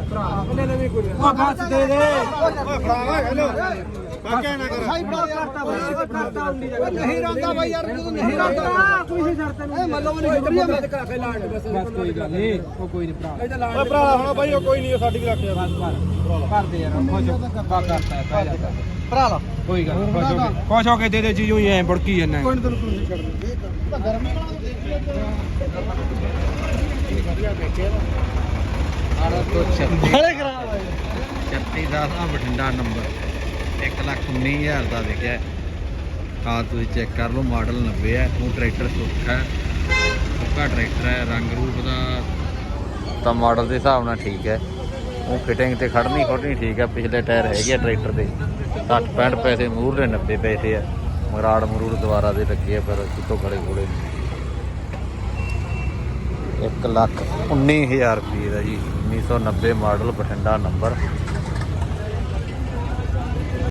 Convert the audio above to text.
ਉਹ ਬਸ ਦੇ ਦੇ ਨਹੀਂ ਰੰਦਾ ਬਾਈ ਯਾਰ ਤੂੰ ਨਹੀਂ ਰੰਦਾ ਕੋਈ ਸ਼ਰਤ ਨਹੀਂ ਇਹ ਮੱਲੋ ਨਹੀਂ ਗੱਡੀ ਮੈਂ ਕਰਾ ਕੇ ਲਾਣ ਬਸ ਬਸ ਕੋਈ ਗੱਲ ਨਹੀਂ ਉਹ ਕੋਈ ਨਹੀਂ ਭਰਾ ਓਏ ਭਰਾ ਹੁਣ ਬਾਈ ਉਹ ਕੋਈ ਨਹੀਂ ਸਾਡੀ ਲੱਖ ਬਸ ਕਰ ਕਰ ਦੇ ਯਾਰ ਖੁਸ਼ ਬਾ ਕਰਤਾ ਪੈ ਜਾ ਭਰਾ ਲਾ ਕੋਈ ਗੱਲ ਨੀ, ਖੁਸ਼ ਹੋ ਕੇ ਖੁਸ਼ ਹੋ ਕੇ ਦੇ ਦੇ ਚੀਜ਼ ਹੋਈ ਐ ਬੜਕੀ ਜਾਂਦਾ ਕੋਈ ਤੈਨੂੰ ਕੋਈ ਛੱਡ ਦੇ ਤਾਂ ਗਰਮੀ ਬੜੇ ਖਰਾਬ ਹੈ 36 ਦਾ ਆ ਬਠਿੰਡਾ ਨੰਬਰ 1 ਲੱਖ 19 ਹਜ਼ਾਰ ਦਾ ਵਿਕਿਆ ਆ ਤੁਸੀਂ ਚੈੱਕ ਕਰ ਲਓ ਮਾਡਲ 90 ਹੈ। ਉਹ ਟਰੈਕਟਰ ਸੁੱਖਾ ਹੈ। ਸੁੱਕਾ ਟਰੈਕਟਰ ਹੈ। ਰੰਗ ਰੂਪ ਦਾ ਤਾਂ ਮਾਡਲ ਦੇ ਹਿਸਾਬ ਨਾਲ ਠੀਕ ਹੈ। ਉਹ ਫਿਟਿੰਗ ਤੇ ਖੜਨੀ ਖੋੜਨੀ ਠੀਕ ਹੈ। ਪਿਛਲੇ ਟਾਇਰ ਹੈਗੇ ਆ ਟਰੈਕਟਰ ਦੇ। 60 65 ਪੈਸੇ ਮੂਹਰੇ 90 ਪੈਸੇ ਆ। ਮਰਾੜ ਮਰੂੜ ਦੁਬਾਰਾ ਦੇ ਲੱਗੇ ਆ, ਪਰ ਕਿਤੋਂ ਖੜੇ ਖੋੜੇ 1 ਲੱਖ 19000 ਰੁਪਏ ਦਾ ਜੀ 1990 ਮਾਡਲ ਬਠਿੰਡਾ ਨੰਬਰ।